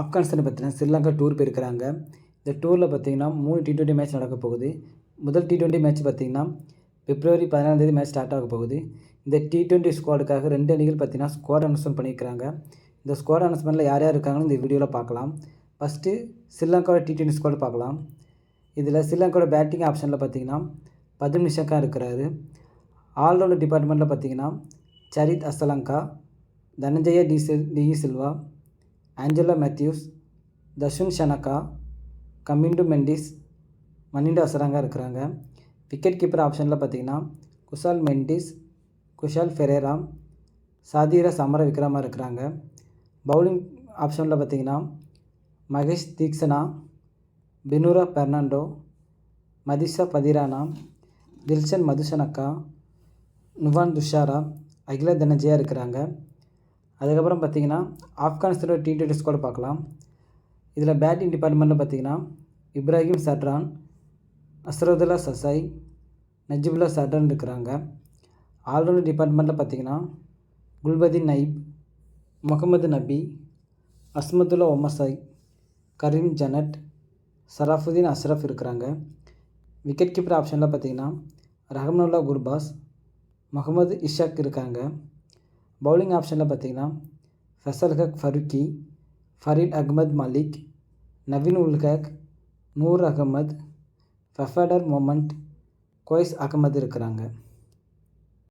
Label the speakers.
Speaker 1: ஆப்கானிஸ்தானை பார்த்தீங்கன்னா ஸ்ரீலங்கா டூர் போயிருக்கிறாங்க. இந்த டூரில் பார்த்தீங்கன்னா மூணு டி ட்வெண்ட்டி மேட்ச் நடக்க போகுது. முதல் டி டுவெண்ட்டி மேட்ச் பார்த்தீங்கன்னா பிப்ரவரி பதினாலாம் தேதி மேட்ச் ஸ்டார்ட் ஆக போகுது. இந்த டி ட்வெண்ட்டி ஸ்குவாடுக்காக ரெண்டு அணிகள் பார்த்தீங்கன்னா ஸ்குவாட் அனௌன்ஸ்மெண்ட் பண்ணியிருக்கிறாங்க. இந்த ஸ்குவாட் அனௌன்ஸ்மெண்ட்டில் யார் யார் இருக்காங்கன்னு இந்த வீடியோவில் பார்க்கலாம். ஃபஸ்ட்டு ஸ்ரீலங்காவோட டி டுவெண்ட்டி ஸ்குவாட் பார்க்கலாம். இதில் ஸ்ரீலங்காவோட பேட்டிங் ஆப்ஷனில் பார்த்தீங்கன்னா பதும் நிஷாக்கா இருக்கிறாரு. ஆல்ரவுண்டர் டிபார்ட்மெண்ட்டில் பார்த்தீங்கன்னா சரித் அசலங்கா தனஞ்சய டி சில் டி சில்வா ஆஞ்சலா மேத்யூஸ் தஷுன் ஷனக்கா கமிண்டு மெண்டிஸ் மணிண்டு அசராங்கா இருக்கிறாங்க. விக்கெட் கீப்பர் ஆப்ஷனில் பார்த்தீங்கன்னா குஷால் மெண்டிஸ் குஷால் ஃபெரேரா சாதீர சமர விக்ரமா இருக்கிறாங்க. பவுலிங் ஆப்ஷனில் பார்த்தீங்கன்னா மகேஷ் தீக்ஷனா பினுரா பெர்னாண்டோ மதிஷா பதிரானா தில்ஷன் மதுசனக்கா நுவான் துஷாரா அகில தனஜியா இருக்கிறாங்க. அதுக்கப்புறம் பார்த்தீங்கன்னா ஆப்கானிஸ்தானோட டி டுவெண்ட்டி ஸ்குவாட் பார்க்கலாம். இதில் பேட்டிங் டிபார்ட்மெண்ட்டில் பார்த்தீங்கன்னா இப்ராஹிம் சட்ரான் அஸ்ரதுல்லா சசாய் நஜிபுல்லா சட்ரான் இருக்கிறாங்க. ஆல்ரவுண்டர் டிபார்ட்மெண்ட்டில் பார்த்தீங்கன்னா குல்பதீன் நைப் முகமது நபி அஸ்மதுல்லா ஒமசாய் கரீம் ஜனட் சராஃபுதீன் அஷ்ரஃப் இருக்கிறாங்க. விக்கெட் கீப்பர் ஆப்ஷனில் பார்த்தீங்கன்னா ரஹமனுல்லா குர்பாஸ் முகமது இஷாக் இருக்காங்க. பவுலிங் ஆப்ஷனில் பார்த்தீங்கன்னா ஃபசல் ஹக் ஃபருக்கி ஃபரீத் அகமது மலிக் நவீன் உல்ஹக் நூர் அகமது ஃபஃபடர் மொமண்ட் கோய்ஸ் அகமது இருக்கிறாங்க.